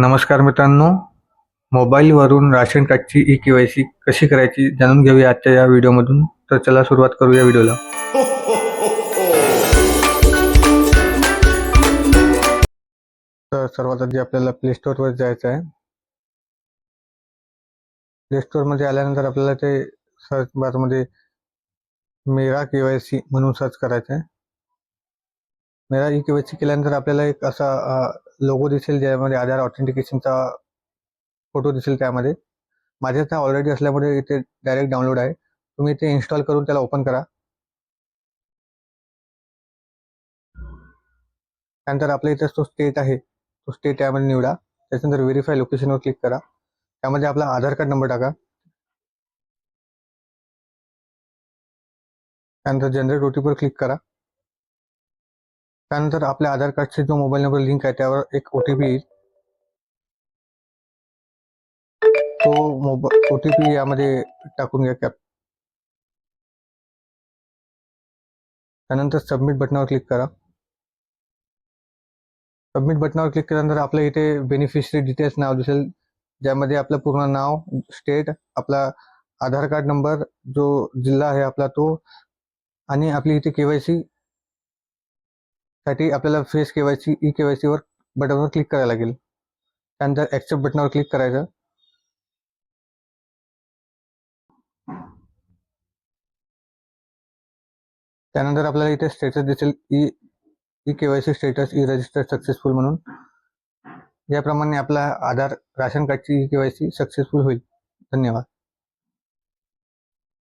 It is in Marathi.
नमस्कार मित्रांनो. मोबाईलवरून राशन कार्डची ई के वाय सी कशी करायची जाणून घेऊया आजच्या या व्हिडिओमधून. तर चला सुरुवात करूया व्हिडिओला. तर सर्वात आधी आपल्याला प्ले स्टोअरवर जायचं आहे. प्ले स्टोअरमध्ये आल्यानंतर आपल्याला ते सर्च बारमध्ये मेरा के वाय सी म्हणून सर्च करायचं आहे. मेरा ई के सी केल्यानंतर आपल्याला एक असा लोगो दिसेल ज्यामध्ये आधार ऑथेंटिकेशनचा फोटो दिसेल त्यामध्ये. माझ्या त्या ऑलरेडी असल्यामुळे इथे डायरेक्ट डाउनलोड आहे. तुम्ही इथे इन्स्टॉल करून त्याला ओपन करा. त्यानंतर आपल्या इथे जो स्टेट आहे. तो स्टेट त्यामध्ये निवडा. त्याच्यानंतर व्हेरीफाय लोकेशनवर क्लिक करा. त्यामध्ये आपला आधार कार्ड नंबर टाका. त्यानंतर जनरेट ओटीपीवर क्लिक करा. त्यानंतर आपल्या आधार कार्डचे जो मोबाईल नंबर लिंक आहे त्यावर एक ओ टी पी येईल तो मोब ओ टी पी यामध्ये टाकून घ्या कॅप त्यानंतर सबमिट बटनावर क्लिक करा. सबमिट बटनावर क्लिक केल्यानंतर आपल्या इथे बेनिफिशरी डिटेल्स नाव दिसेल. ज्यामध्ये आपलं पूर्ण नाव स्टेट आपला आधार कार्ड नंबर जो जिल्हा आहे आपला तो आणि आपली इथे के वाय सी साठी आपल्याला face K Y C E e K Y सीवर बटनवर क्लिक करायला लागेल. त्यानंतर ॲक्सेप्ट बटनावर क्लिक करायचं. त्यानंतर आपल्याला इथे स्टेटस दिसेल. E E K Y C status E register successful म्हणून. याप्रमाणे आपला आधार राशन कार्डची E K Y C successful होईल. धन्यवाद.